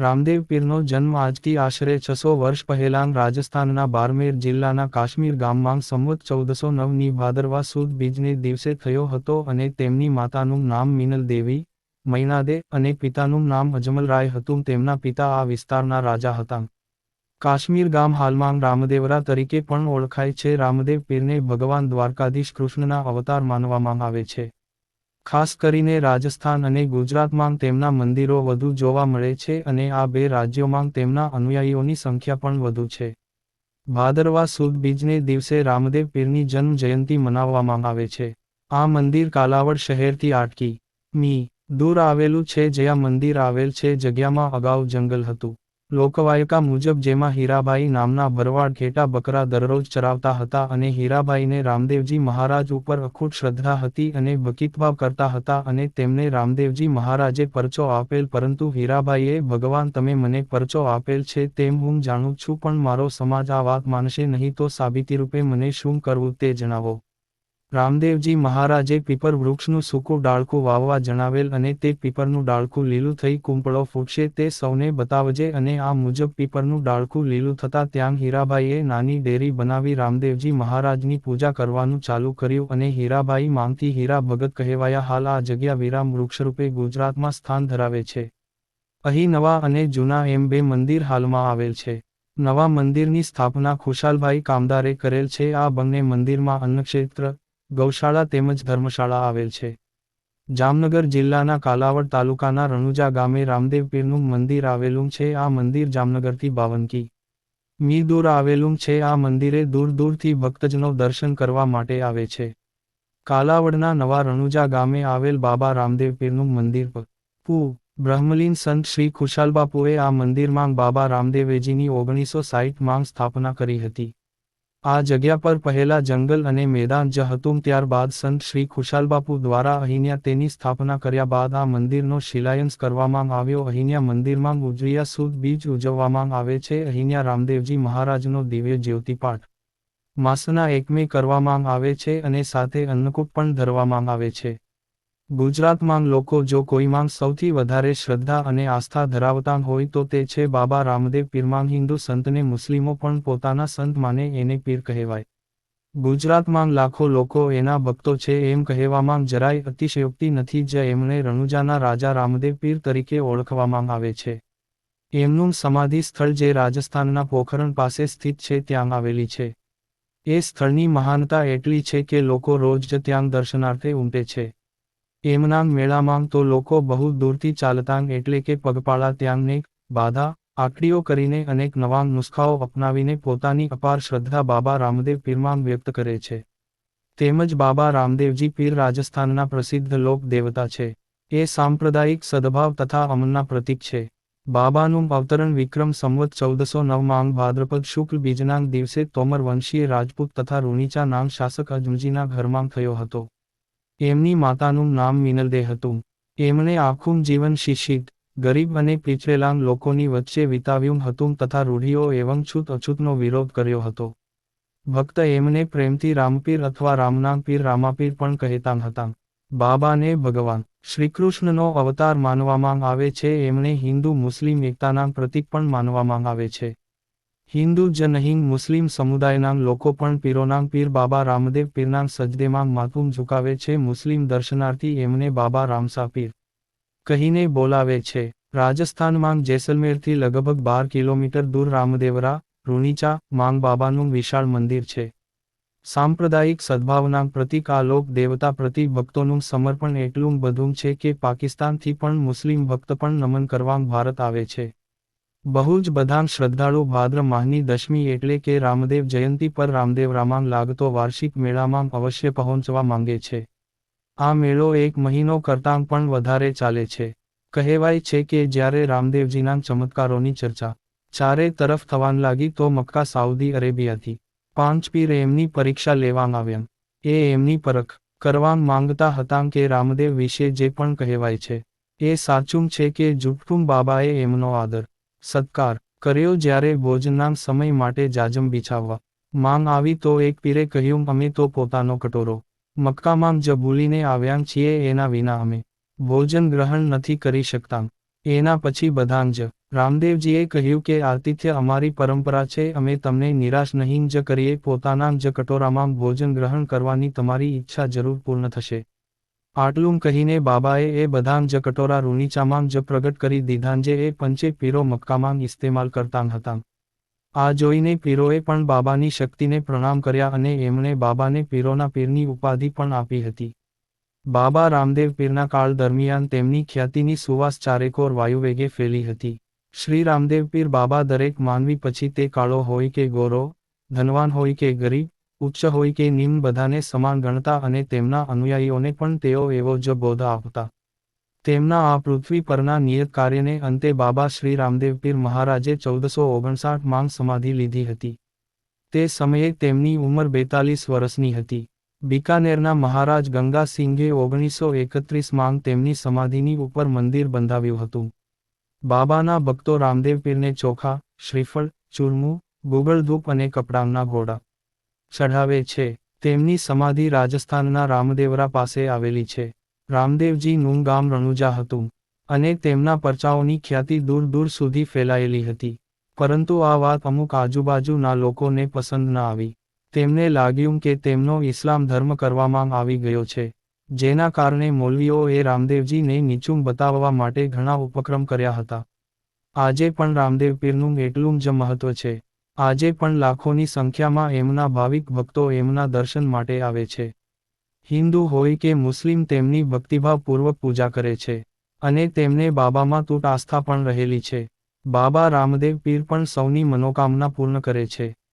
રામદેવ પીરનો જન્મ આજથી આશરે છસો વર્ષ પહેલાં રાજસ્થાનના બારમેર જિલ્લાના કાશ્મીર ગામમાં સંવત ચૌદસો નવની ભાદરવા સુદ બીજને દિવસે થયો હતો અને તેમની માતાનું નામ મિનલ દેવી, મૈનાદે અને પિતાનું નામ અજમલરાય હતું. તેમના પિતા આ વિસ્તારના રાજા હતા. કાશ્મીર ગામ હાલમાં રામદેવરા તરીકે પણ ઓળખાય છે. રામદેવ પીરને ભગવાન દ્વારકાધીશ કૃષ્ણના અવતાર માનવામાં આવે છે. ખાસ કરીને રાજસ્થાન અને ગુજરાતમાં તેમના મંદિરો વધુ જોવા મળે છે અને આ બે રાજ્યોમાં તેમના અનુયાયીઓની સંખ્યા પણ વધુ છે. ભાદરવા સુદ બીજને દિવસે રામદેવ પીરની જન્મ જયંતિ મનાવવામાં આવે છે. આ મંદિર કાલાવડ શહેરથી આટકી મી. દૂર આવેલું છે જ્યાં મંદિર આવેલ છે જગ્યામાં અગાઉ જંગલ હતું. લોકવાયકા મુજબ જેમાં હીરાભાઈ નામના ભરવાડ ઘેટા બકરા દરરોજ ચરાવતા હતા અને હીરાભાઈને રામદેવજી મહારાજ ઉપર અખૂટ શ્રદ્ધા હતી અને ભકિતભાવ કરતા હતા અને તેમને રામદેવજી મહારાજે પરચો આપેલ, પરંતુ હીરાભાઈએ ભગવાન, તમે મને પરચો આપેલ છે તેમ હું જાણું છું, પણ મારો સમાજ આ વાત માનશે નહીં તો સાબિતી રૂપે મને શું કરવું તે જણાવો. રામદેવજી મહારાજે પીપર વૃક્ષનું સૂકું ડાળખું વાવવા જણાવેલ અને તે પીપરનું ડાળખું લીલું થઈ કુંપળો ફૂટશે તે સૌને બતાવજે અને આ મુજબ પીપરનું ડાળખું લીલું થતાં ત્યાં હીરાભાઈએ નાની ડેરી બનાવી રામદેવજી મહારાજની પૂજા કરવાનું ચાલુ કર્યું અને હીરાભાઈ માંગતી હીરા ભગત કહેવાયા, હાલ આ જગ્યા વિરામ વૃક્ષરૂપે ગુજરાતમાં સ્થાન ધરાવે છે. અહીં નવા અને જૂના એમ બે મંદિર હાલમાં આવેલ છે. નવા મંદિરની સ્થાપના ખુશાલભાઈ કામદારે કરેલ છે. આ બંને મંદિરમાં અન્નક્ષેત્ર ગૌશાળા તેમજ ધર્મશાળા આવેલ છે. જામનગર જિલ્લાના કાલાવડ તાલુકાના રણુજા ગામે રામદેવ પીરનું મંદિર આવેલું છે. આ મંદિર જામનગરથી બાવનકી મી દૂર આવેલું છે. આ મંદિરે દૂર દૂરથી ભક્તજનો દર્શન કરવા માટે આવે છે. કાલાવડના નવા રણુજા ગામે આવેલ બાબા રામદેવ પીરનું મંદિર પુ. બ્રહ્મલીન સંત શ્રી ખુશાલબાપુએ આ મંદિરમાં બાબા રામદેવેજીની ઓગણીસો સાહીઠમાં સ્થાપના કરી હતી. આ જગ્યા પર પહેલા જંગલ અને મેદાન જ હતું ત્યારબાદ સંત શ્રી ખુશાલબાપુ દ્વારા અહીંયા તેની સ્થાપના કર્યા બાદ આ મંદિરનો શિલાયન્સ કરવામાં આવ્યો. અહીંયા મંદિરમાં ઉજળિયા સુદ બીજ ઉજવવામાં આવે છે. અહીંયા રામદેવજી મહારાજનો દિવ્ય જ્યોતિપાઠ માસના એકમે કરવામાં આવે છે અને સાથે અન્નકૂટ પણ ધરવામાં આવે છે. ગુજરાતમાં લોકો જો કોઈમાં સૌથી વધારે શ્રદ્ધા અને આસ્થા ધરાવતા હોય તો તે છે બાબા રામદેવ પીરમાં હિન્દુ સંતને મુસ્લિમો પણ પોતાના સંત માને એને પીર કહેવાય. ગુજરાતમાં લાખો લોકો એના ભક્તો છે એમ કહેવામાં જરાય અતિશયોક્તિ નથી જ એમણે રણુજાના રાજા રામદેવ પીર તરીકે ઓળખવામાં આવે છે. એમનું સમાધિ સ્થળ જે રાજસ્થાનના પોખરણ પાસે સ્થિત છે ત્યાં આવેલી છે. એ સ્થળની મહાનતા એટલી છે કે લોકો રોજ જ ત્યાં દર્શનાર્થે ઉમટે છે. એમના મેળામાં તો લોકો બહુ દૂરથી ચાલતાંગ એટલે કે પગપાળા ત્યાંગને બાધા, આકડીઓ કરીને અનેક નવાંગ નુસ્ખાઓ અપનાવીને પોતાની અપાર શ્રદ્ધા બાબા રામદેવ પીરમાં વ્યક્ત કરે છે. તેમજ બાબા રામદેવજી પીર રાજસ્થાનના પ્રસિદ્ધ લોક દેવતા છે. એ સાંપ્રદાયિક સદભાવ તથા અમનના પ્રતીક છે. બાબાનું અવતરણ વિક્રમ સંવત ચૌદસો નવમાં ભાદ્રપદ શુક્લ બીજનાંગ દિવસે તોમર વંશીય રાજપૂત તથા રૂણીચા નામ શાસક અજમજીના ઘરમાં થયો હતો. એમની માતાનું નામ મિનલદે હતું. એમણે આખું જીવન શિક્ષિત, ગરીબ અને પીછરેલાંગ લોકોની વચ્ચે વિતાવ્યું હતું તથા રૂઢિઓ એવં છૂત અછૂતનો વિરોધ કર્યો હતો. ભક્ત એમને પ્રેમથી રામપીર અથવા રામનાંગ પીર રામાપીર પણ કહેતા હતા. બાબાને ભગવાન શ્રીકૃષ્ણનો અવતાર માનવામાં આવે છે. એમણે હિન્દુ, મુસ્લિમ એકતાના પ્રતીક પણ માનવામાં આવે છે. હિન્દુ જનહિંગ મુસ્લિમ સમુદાયના લોકો પણ પીરોનાં પીર બાબા રામદેવ પીરનાં સજદેમાં માથું ઝુકાવે છે. મુસ્લિમ દર્શનાર્થી એમને બાબા રામસા પીર કહીને બોલાવે છે. રાજસ્થાનમાં જેસલમેરથી લગભગ બાર કિલોમીટર દૂર રામદેવરા રૂણીચા માંગ બાબાનું વિશાળ મંદિર છે. સાંપ્રદાયિક સદ્ભાવના પ્રતિક આ લોક દેવતા પ્રતિ ભક્તોનું સમર્પણ એટલું બધું છે કે પાકિસ્તાનથી પણ મુસ્લિમ ભક્ત પણ નમન કરવા ભારત આવે છે. બહુ જ બધા શ્રદ્ધાળુ ભાદ્ર માહની દશમી એટલે કે રામદેવ જયંતી પર રામદેવ રામાંગ લાગતો વાર્ષિક મેળામાં અવશ્ય પહોંચવા માંગે છે. આ મેળો એક મહિનો કરતાં પણ વધારે ચાલે છે. કહેવાય છે કે જ્યારે રામદેવજીના ચમત્કારોની ચર્ચા ચારે તરફ થવાન લાગી તો મક્કા સાઉદી અરેબિયાથી પાંચ પીર એમની પરીક્ષા લેવાં આવ્યા. એ એમની પરખ કરવા માંગતા હતા કે રામદેવ વિશે જે પણ કહેવાય છે. એ સાચું છે કે જુઠ્ઠું બાબાએ એમનો આદર સત્કાર કર્યો જ્યારે ભોજનના સમય માટે જાજમ બિછાવવા માંગ આવી તો એક પીરે કહ્યું, અમે તો પોતાનો કટોરો મક્કામાં જ ભૂલીને આવ્યા છીએ, એના વિના અમે ભોજન ગ્રહણ નથી કરી શકતા. એના પછી બધાં જ રામદેવજીએ કહ્યું કે, આતિથ્ય અમારી પરંપરા છે, અમે તમને નિરાશ નહીં જ કરીએ, પોતાના જ કટોરામાં ભોજન ગ્રહણ કરવાની તમારી ઈચ્છા જરૂર પૂર્ણ થશે. આટલું કહીને બાબાએ એ બધાં જ કટોરા રૂનીચામાં જ પ્રગટ કરી દીધાં જે એ પંચે પીરો મક્કામાં ઇસ્તેમાલ કરતાં હતાં. આ જોઈને પીરોએ પણ બાબાની શક્તિને પ્રણામ કર્યા અને એમણે બાબાને પીરોના પીરની ઉપાધિ પણ આપી હતી. બાબા રામદેવ પીરના કાળ દરમિયાન તેમની ખ્યાતિની સુવાસ ચારેકોર વાયુવેગે ફેલી હતી. શ્રી રામદેવ પીર બાબા દરેક માનવી પછી તે કાળો હોય કે ગોરો, ધનવાન હોય કે ગરીબ ઉચ્ચ હોય કે નિમ્ન બધાને સમાન ગણતા અને તેમના અનુયાયીઓને પણ તેઓ એવો જ બોધ આપતા. તેમના આ પૃથ્વી પરના નિયત કાર્યને અંતે બાબા શ્રી રામદેવ પીર મહારાજે ચૌદસો ઓગણસાઠ માંગ સમાધિ લીધી હતી. તે સમયે તેમની ઉંમર બેતાલીસ વર્ષની હતી. બિકાનેરના મહારાજ ગંગાસિંઘે ઓગણીસો એકત્રીસ માંગ તેમની સમાધિની ઉપર મંદિર બંધાવ્યું હતું. બાબાના ભક્તો રામદેવ પીરને ચોખા, શ્રીફળ, ચૂરમું ગુગળ ધૂપ અને કપડાંના ઘોડા ચઢાવે છે. તેમની સમાધિ રાજસ્થાનના રામદેવરા પાસે આવેલી છે. રામદેવજીનું ગામ રણુજા હતું અને તેમના પરચાઓની ખ્યાતિ દૂર દૂર સુધી ફેલાયેલી હતી. પરંતુ આ વાત અમુક આજુબાજુના લોકોને પસંદ ન આવી. તેમને લાગ્યું કે તેમનો ઇસ્લામ ધર્મ કરવામાં આવી ગયો છે. જેના કારણે મૌલવીઓએ રામદેવજીને નીચું બતાવવા માટે ઘણા ઉપક્રમ કર્યા હતા. આજે પણ રામદેવ પીરનું એટલું જ મહત્વ છે. આજે પણ લાખોની સંખ્યામાં એમના ભાવિક ભક્તો એમના દર્શન માટે આવે છે. હિન્દુ હોય કે મુસ્લિમ તેમની ભક્તિભાવપૂર્વક પૂજા કરે છે અને તેમને બાબામાં તૂટ આસ્થા પણ રહેલી છે. બાબા રામદેવ પીર પણ સૌની મનોકામના પૂર્ણ કરે છે.